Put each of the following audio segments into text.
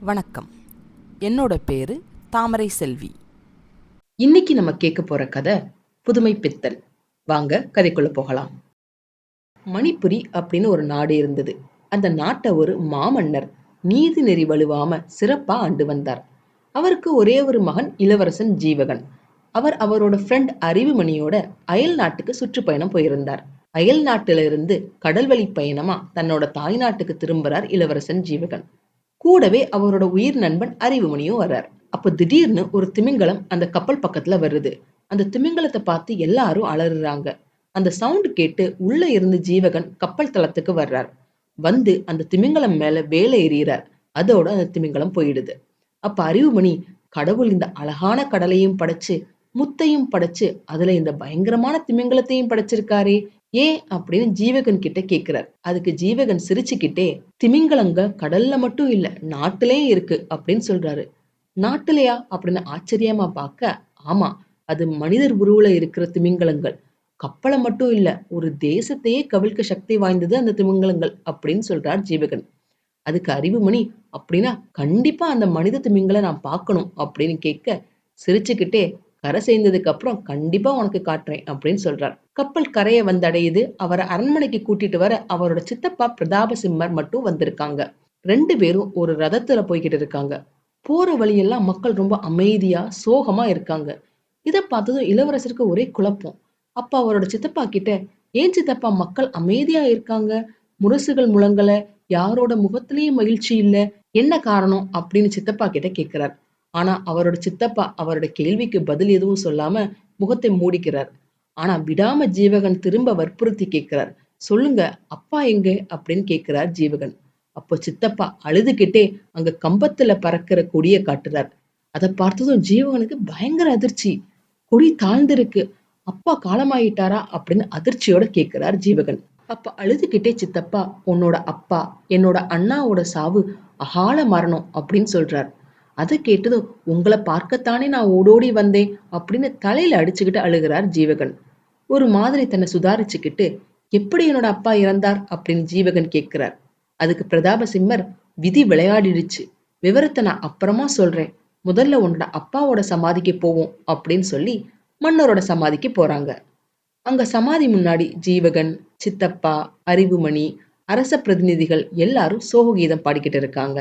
வணக்கம். என்னோட பேரு தாமரை செல்வி. இன்னைக்கு நம்ம கேட்க போற கதை புதுமை பித்தல் வாங்க கதைக்குள்ள போகலாம். மணிப்புரி அப்படின்னு ஒரு நாடு இருந்தது. அந்த நாட்டை ஒரு மாமன்னர் நீதி நெறி வலுவாம சிறப்பா ஆண்டு வந்தார். அவருக்கு ஒரே ஒரு மகன் இளவரசன் ஜீவகன். அவர் அவரோட ஃப்ரெண்ட் அறிவுமணியோட அயல் நாட்டுக்கு சுற்றுப்பயணம் போயிருந்தார். அயல் நாட்டிலிருந்து கடல்வழி பயணமா தன்னோட தாய் நாட்டுக்கு திரும்புறார் இளவரசன் ஜீவகன். கூடவே அவரோட உயிர் நண்பன் அறிவுமணியும் வர்றார். அப்ப திடீர்னு ஒரு திமிங்கலம் அந்த கப்பல் பக்கத்துல வருது. அந்த திமிங்கலத்தை பார்த்து எல்லாரும் அலறுறாங்க. அந்த சவுண்ட் கேட்டு உள்ள இருந்து ஜீவகன் கப்பல் தளத்துக்கு வர்றார். வந்து அந்த திமிங்கலம் மேல வேலை எறிகிறார். அதோட அந்த திமிங்கலம் போயிடுது. அப்ப அறிவுமணி கடவுள் இந்த அழகான கடலையும் படைச்சு முத்தையும் படைச்சு அதுல இந்த பயங்கரமான திமிங்கலத்தையும் படைச்சிருக்காரே ஏன் அப்படின்னு ஜீவகன் கிட்ட கேக்குறார். அதுக்கு ஜீவகன் சிரிச்சுக்கிட்டே திமிங்கலங்க கடல்ல மட்டும் இல்ல நாட்டிலேயும் இருக்கு அப்படின்னு சொல்றாரு. நாட்டிலையா? அப்படின்னு ஆச்சரியமா பார்க்க ஆமா அது மனிதர் உருவுல இருக்கிற திமிங்கலங்கள். கப்பலை மட்டும் இல்ல ஒரு தேசத்தையே கவிழ்க்க சக்தி வாய்ந்தது அந்த திமிங்கலங்கள் அப்படின்னு சொல்றார் ஜீவகன். அதுக்கு அறிவுமணி அப்படின்னா கண்டிப்பா அந்த மனித திமிங்கலை நான் பார்க்கணும் அப்படின்னு கேட்க சிரிச்சுக்கிட்டே கரை சேர்ந்ததுக்கு அப்புறம் கண்டிப்பா உனக்கு காட்டுறேன் அப்படின்னு சொல்றார். கப்பல் கரையை வந்தடையுது. அவரை அரண்மனைக்கு கூட்டிட்டு வர அவரோட சித்தப்பா பிரதாப சிம்மர் மட்டும் வந்திருக்காங்க. ரெண்டு பேரும் ஒரு ரதத்துல போய்கிட்டு இருக்காங்க. போற வழியெல்லாம் மக்கள் ரொம்ப அமைதியா சோகமா இருக்காங்க. இதை பார்த்ததும் இளவரசருக்கு ஒரே குழப்பம். அப்ப அவரோட சித்தப்பா கிட்ட ஏன் சித்தப்பா மக்கள் அமைதியா இருக்காங்க? முரசுகள் முழங்கல. யாரோட முகத்திலயும் மகிழ்ச்சி இல்ல. என்ன காரணம்? அப்படின்னு சித்தப்பா கிட்ட கேக்குறாரு. ஆனா அவரோட சித்தப்பா அவரோட கேள்விக்கு பதில் எதுவும் சொல்லாம முகத்தை மூடிக்கிறார். ஆனா விடாம ஜீவகன் திரும்ப வற்புறுத்தி கேட்கிறார். சொல்லுங்க அப்பா எங்க? அப்படின்னு கேட்கிறார் ஜீவகன். அப்போ சித்தப்பா அழுதுகிட்டே அங்க கம்பத்துல பறக்கிற கொடிய காட்டுறார். அதை பார்த்ததும் ஜீவகனுக்கு பயங்கர அதிர்ச்சி. கொடி தாழ்ந்திருக்கு. அப்பா காலமாயிட்டாரா அப்படின்னு அதிர்ச்சியோட கேட்கிறார் ஜீவகன். அப்ப அழுதுகிட்டே சித்தப்பா உன்னோட அப்பா என்னோட அண்ணாவோட சாவு அகால மரணம் அப்படின்னு சொல்றார். அதை கேட்டதும் உங்களை பார்க்கத்தானே நான் ஓடோடி வந்தேன்? அப்படின்னு தலையில அடிச்சுக்கிட்டு அழுகிறார் ஜீவகன். ஒரு மாதிரி தன்னை சுதாரிச்சுக்கிட்டு எப்படி என்னோட அப்பா இறந்தார்? அப்படின்னு ஜீவகன் கேட்கிறார். அதுக்கு பிரதாப சிம்மர் விதி விளையாடிடுச்சு. விவரத்தை நான் அப்புறமா சொல்றேன். முதல்ல உன்னோட அப்பாவோட சமாதிக்கு போவோம் அப்படின்னு சொல்லி மன்னரோட சமாதிக்கு போறாங்க. அங்க சமாதி முன்னாடி ஜீவகன் சித்தப்பா அறிவுமணி அரச பிரதிநிதிகள் எல்லாரும் சோககீதம் பாடிக்கிட்டு இருக்காங்க.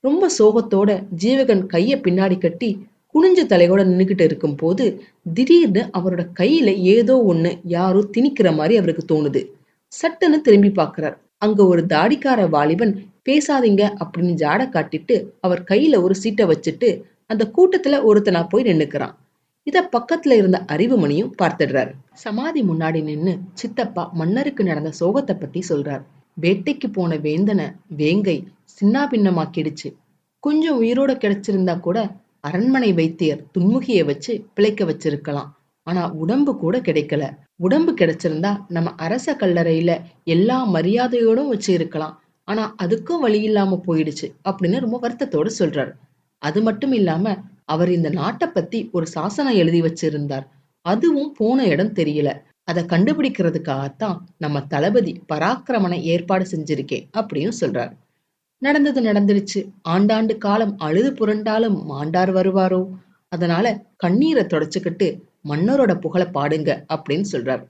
ரொம்ப சோகத்தோட ஜீவகன் கைய பின்னாடி கட்டி குனிஞ்ச தலையோட நின்னுகிட்டு இருக்கும் போது திடீர்னு அவரோட கையில ஏதோ ஒண்ணு யாரோ திணிக்கிற மாதிரி அவருக்கு தோணுது. சட்டுன்னு திரும்பி பார்க்கறார். அங்க ஒரு தாடிக்கார வாலிபன் பேசாதீங்க அப்படின்னு ஜாட காட்டிட்டு அவர் கையில ஒரு சீட்டை வச்சுட்டு அந்த கூட்டத்துல ஒருத்தனா போய் நின்னுக்கிறான். இத பக்கத்துல இருந்த அறிவுமணியும் பார்த்துடுறாரு. சமாதி முன்னாடி நின்னு சித்தப்பா மன்னருக்கு நடந்த சோகத்தை பத்தி சொல்றார். வேட்டைக்கு போன வேந்தனை வேங்கை சின்னாபின்னமாக்கிடுச்சு கொஞ்சம் உயிரோட கிடைச்சிருந்தா கூட அரண்மனை வைத்தியர் துன்முகிய வச்சு பிழைக்க வச்சிருக்கலாம். ஆனா உடம்பு கூட கிடைக்கல. உடம்பு கிடைச்சிருந்தா நம்ம அரச கல்லறையில எல்லா மரியாதையோடும் வச்சு இருக்கலாம். ஆனா அதுக்கும் வழி இல்லாம போயிடுச்சு அப்படின்னு ரொம்ப வருத்தத்தோட சொல்றாரு. அது மட்டும் இல்லாம அவர் இந்த நாட்டை பத்தி ஒரு சாசனம் எழுதி வச்சிருந்தார். அதுவும் போன இடம் தெரியல. அதை கண்டுபிடிக்கிறதுக்காகத்தான் நம்ம தளபதி பராக்கிரமனை ஏற்பாடு செஞ்சிருக்கேன் அப்படின்னு சொல்றாரு. நடந்தது நடந்துருச்சு ஆண்டாண்டு காலம் அழுது புரண்டாலும் மாண்டார் வருவாரோ? அதனால கண்ணீரை தொடச்சுக்கிட்டு மன்னரோட புகழ பாடுங்க அப்படின்னு சொல்றார்.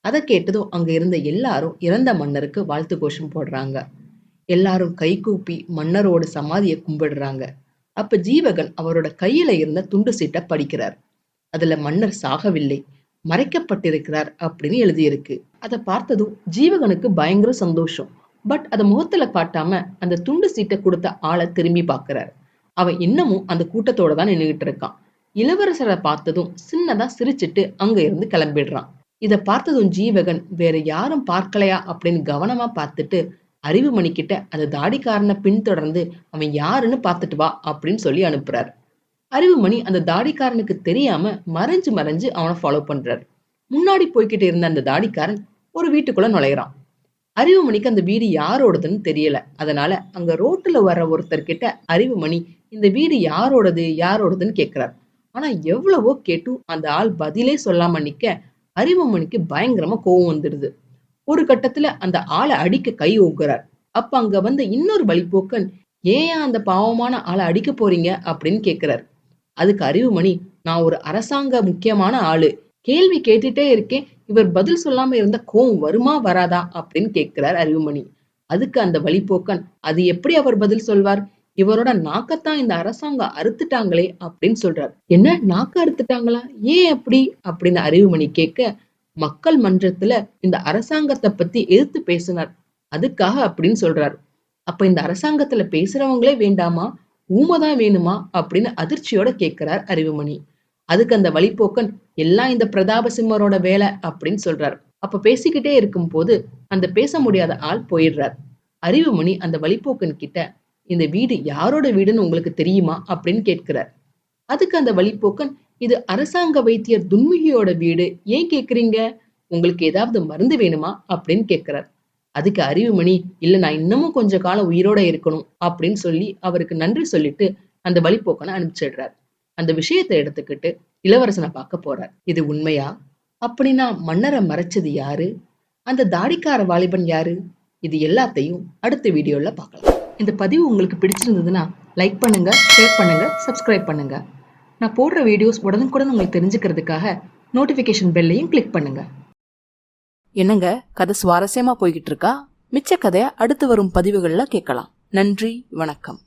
அதை கேட்டதும் அங்க இருந்த எல்லாரும் இறந்த மன்னருக்கு வாழ்த்து கோஷம் போடுறாங்க. எல்லாரும் கை கூப்பி மன்னரோட சமாதியை கும்பிடுறாங்க. அப்ப ஜீவகன் அவரோட கையில இருந்த துண்டு சீட்டை படிக்கிறார். அதுல மன்னர் சாகவில்லை. மறைக்கப்பட்டிருக்கிறார் அப்படின்னு எழுதியிருக்கு. அதை பார்த்ததும் ஜீவகனுக்கு பயங்கர சந்தோஷம். பட் அத முகத்துல காட்டாம அந்த துண்டு சீட்டை கொடுத்த ஆளை திரும்பி பாக்குறாரு அவன் இன்னமும் அந்த கூட்டத்தோட தான் நின்றுகிட்டு இருக்கான். இளவரசரை பார்த்ததும் சின்னதா சிரிச்சிட்டு அங்க இருந்து கிளம்பிடுறான். இத பார்த்ததும் ஜீவகன் வேற யாரும் பார்க்கலையா அப்படின்னு கவனமா பார்த்துட்டு அறிவுமணி கிட்ட அந்த தாடிக்காரனை பின்தொடர்ந்து அவன் யாருன்னு பார்த்துட்டு வா அப்படின்னு சொல்லி அனுப்புறாரு. அறிவுமணி அந்த தாடிக்காரனுக்கு தெரியாம மறைஞ்சு மறைஞ்சு அவனை ஃபாலோ பண்றாரு. முன்னாடி போய்கிட்டு இருந்த அந்த தாடிக்காரன் ஒரு வீட்டுக்குள்ள நுழையிறான். அறிவுமணிக்கு அந்த வீடு யாரோடதுன்னு தெரியல. அதனால அங்க ரோட்டுல வர்ற ஒருத்தர் கிட்ட அறிவுமணி இந்த வீடு யாரோடது யாரோடதுன்னு கேக்குறார். ஆனா எவ்வளவோ கேட்டும் அந்த ஆள் பதிலே சொல்லாம நிக்க அறிவுமணிக்கு பயங்கரமா கோவம் வந்துடுது ஒரு கட்டத்துல அந்த ஆளை அடிக்க கை ஓங்குறார் அப்ப அங்க வந்த இன்னொரு வழிபோக்கன் ஏன் அந்த பாவமான ஆளை அடிக்க போறீங்க? அப்படின்னு கேக்குறாரு. அதுக்கு அறிவுமணி நான் ஒரு அரசாங்க முக்கியமான ஆளு. கேள்வி கேட்டுட்டே இருக்கேன். இவர் பதில் சொல்லாம இருந்த கோவம் வருமா வராதா அப்படின்னு கேட்கிறார் அறிவுமணி அதுக்கு அந்த வழிப்போக்கன் அது எப்படி அவர் பதில் சொல்வார்? இவரோட நாக்கத்தான் இந்த அரசாங்கம் அறுத்துட்டாங்களே அப்படின்னு சொல்றார். என்ன நாக்க அறுத்துட்டாங்களா? ஏன் அப்படி? அப்படின்னு அறிவுமணி கேட்க மக்கள் மன்றத்துல இந்த அரசாங்கத்தை பத்தி எதிர்த்து பேசினார். அதுக்காக அப்படின்னு சொல்றாரு. அப்ப இந்த அரசாங்கத்துல பேசுறவங்களே வேண்டாமா? ஊமைதான் வேணுமா? அப்படின்னு அதிர்ச்சியோட கேட்கிறார் அறிவுமணி அதுக்கு அந்த வழிப்போக்கன் எல்லாம் இந்த பிரதாபசிம்மரோட வேலை அப்படின்னு சொல்றார். அப்ப பேசிக்கிட்டே இருக்கும் போது அந்த பேச முடியாத ஆள் போயிடுறார். அறிவுமணி அந்த வழிப்போக்கன் கிட்ட இந்த வீடு யாரோட வீடுன்னு உங்களுக்கு தெரியுமா? அப்படின்னு கேட்கிறார். அதுக்கு அந்த வழிப்போக்கன் இது அரசாங்க வைத்தியர் துன்முகியோட வீடு. ஏன் கேக்குறீங்க உங்களுக்கு ஏதாவது மருந்து வேணுமா? அப்படின்னு கேட்கிறார். அதுக்கு அறிவுமணி இல்ல நான் இன்னமும் கொஞ்ச காலம் உயிரோட இருக்கணும் அப்படின்னு சொல்லி அவருக்கு நன்றி சொல்லிட்டு அந்த வழிப்போக்கனை அனுப்பிச்சிடுறார். அந்த விஷயத்தை எடுத்துக்கிட்டு இளவரசனை பார்க்க போறார். இது உண்மையா? அப்படின்னா மன்னரை மறைச்சது யாரு? அந்த தாடிக்கார வாலிபன் யாரு? இது எல்லாத்தையும் அடுத்த வீடியோல பார்க்கலாம். இந்த பதிவு உங்களுக்கு பிடிச்சிருந்ததுன்னா லைக் பண்ணுங்க ஷேர் பண்ணுங்க சப்ஸ்கிரைப் பண்ணுங்க. நான் போடுற வீடியோஸ் உடனுக்குடன் உங்களுக்கு தெரிஞ்சுக்கிறதுக்காக நோட்டிஃபிகேஷன் பெல்லையும் கிளிக் பண்ணுங்க. என்னங்க கதை சுவாரஸ்யமா போய்கிட்டு இருக்கா? மிச்ச கதையை அடுத்து வரும் பதிவுகளில் கேட்கலாம். நன்றி வணக்கம்.